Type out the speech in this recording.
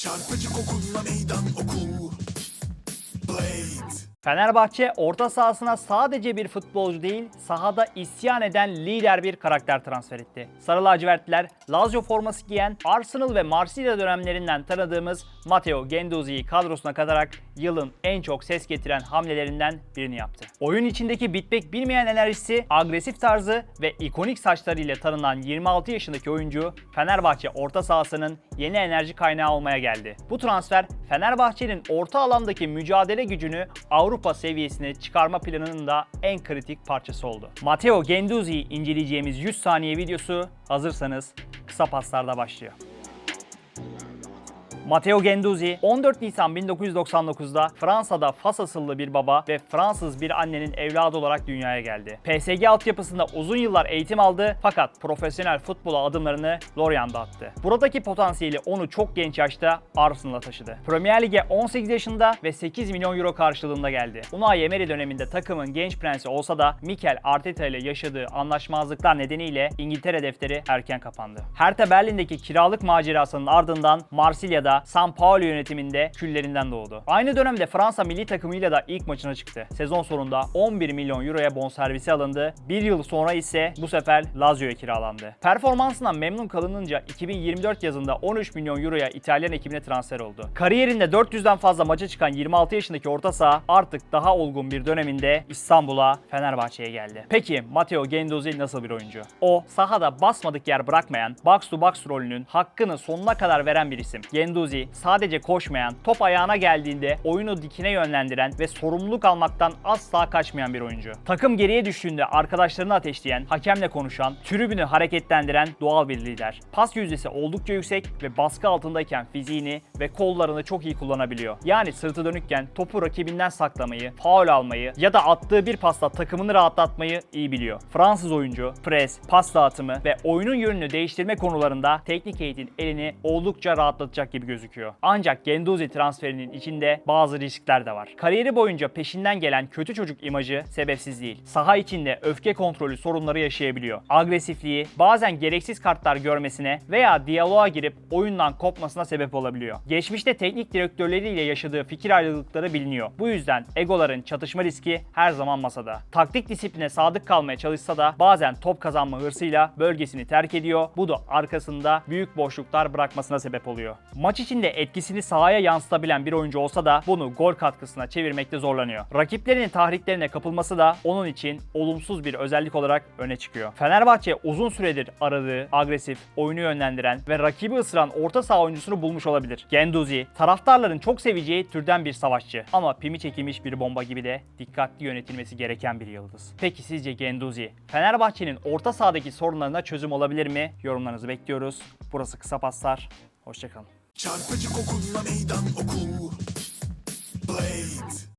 Çarpıcı kokunla meydan oku Blade Fenerbahçe orta sahasına sadece bir futbolcu değil, sahada isyan eden lider bir karakter transfer etti. Sarı lacivertliler Lazio forması giyen Arsenal ve Marsilya dönemlerinden tanıdığımız Matteo Genduzi'yi kadrosuna katarak yılın en çok ses getiren hamlelerinden birini yaptı. Oyun içindeki bitmek bilmeyen enerjisi, agresif tarzı ve ikonik saçlarıyla tanınan 26 yaşındaki oyuncu Fenerbahçe orta sahasının yeni enerji kaynağı olmaya geldi. Bu transfer Fenerbahçe'nin orta alandaki mücadele gücünü Avrupa seviyesine çıkarma planının da en kritik parçası oldu. Matteo Genduzi'yi inceleyeceğimiz 100 saniye videosu hazırsanız kısa paslarda başlıyor. Matteo Genduzi 14 Nisan 1999'da Fransa'da Fas asıllı bir baba ve Fransız bir annenin evladı olarak dünyaya geldi. PSG altyapısında uzun yıllar eğitim aldı fakat profesyonel futbola adımlarını Lorient'da attı. Buradaki potansiyeli onu çok genç yaşta Arsenal'a taşıdı. Premier Lig'e 18 yaşında ve 8 milyon euro karşılığında geldi. Unai Emery döneminde takımın genç prensi olsa da Mikel Arteta ile yaşadığı anlaşmazlıklar nedeniyle İngiltere defteri erken kapandı. Hertha Berlin'deki kiralık macerasının ardından Marsilya'da San Paolo yönetiminde küllerinden doğdu. Aynı dönemde Fransa milli takımıyla da ilk maçına çıktı. Sezon sonunda 11 milyon euroya bonservisi alındı. Bir yıl sonra ise bu sefer Lazio'ya kiralandı. Performansından memnun kalınınca 2024 yazında 13 milyon euroya İtalyan ekibine transfer oldu. Kariyerinde 400'den fazla maça çıkan 26 yaşındaki orta saha artık daha olgun bir döneminde İstanbul'a Fenerbahçe'ye geldi. Peki Matteo Genduzi nasıl bir oyuncu? O sahada basmadık yer bırakmayan, box to box rolünün hakkını sonuna kadar veren bir isim. Genduzi sadece koşmayan, top ayağına geldiğinde oyunu dikine yönlendiren ve sorumluluk almaktan asla kaçmayan bir oyuncu. Takım geriye düştüğünde arkadaşlarını ateşleyen, hakemle konuşan, tribünü hareketlendiren doğal bir lider. Pas yüzdesi oldukça yüksek ve baskı altındayken fiziğini ve kollarını çok iyi kullanabiliyor. Yani sırtı dönükken topu rakibinden saklamayı, faul almayı ya da attığı bir pasla takımını rahatlatmayı iyi biliyor. Fransız oyuncu, pres, pas dağıtımı ve oyunun yönünü değiştirme konularında teknik eğitim elini oldukça rahatlatacak gibi gözüküyor. Ancak Genduzi transferinin içinde bazı riskler de var. Kariyeri boyunca peşinden gelen kötü çocuk imajı sebepsiz değil. Saha içinde öfke kontrolü sorunları yaşayabiliyor. Agresifliği bazen gereksiz kartlar görmesine veya diyaloğa girip oyundan kopmasına sebep olabiliyor. Geçmişte teknik direktörleriyle yaşadığı fikir ayrılıkları biliniyor. Bu yüzden egoların çatışma riski her zaman masada. Taktik disipline sadık kalmaya çalışsa da bazen top kazanma hırsıyla bölgesini terk ediyor. Bu da arkasında büyük boşluklar bırakmasına sebep oluyor. Maç içinde etkisini sahaya yansıtabilen bir oyuncu olsa da bunu gol katkısına çevirmekte zorlanıyor. Rakiplerinin tahriklerine kapılması da onun için olumsuz bir özellik olarak öne çıkıyor. Fenerbahçe uzun süredir aradığı, agresif, oyunu yönlendiren ve rakibi ısıran orta saha oyuncusunu bulmuş olabilir. Genduzi, taraftarların çok seveceği türden bir savaşçı. Ama pimi çekilmiş bir bomba gibi de dikkatli yönetilmesi gereken bir yıldız. Peki sizce Genduzi, Fenerbahçe'nin orta sahadaki sorunlarına çözüm olabilir mi? Yorumlarınızı bekliyoruz. Burası Kısa Paslar. Hoşçakalın. Çarpıcı kokunla meydan oku. Blade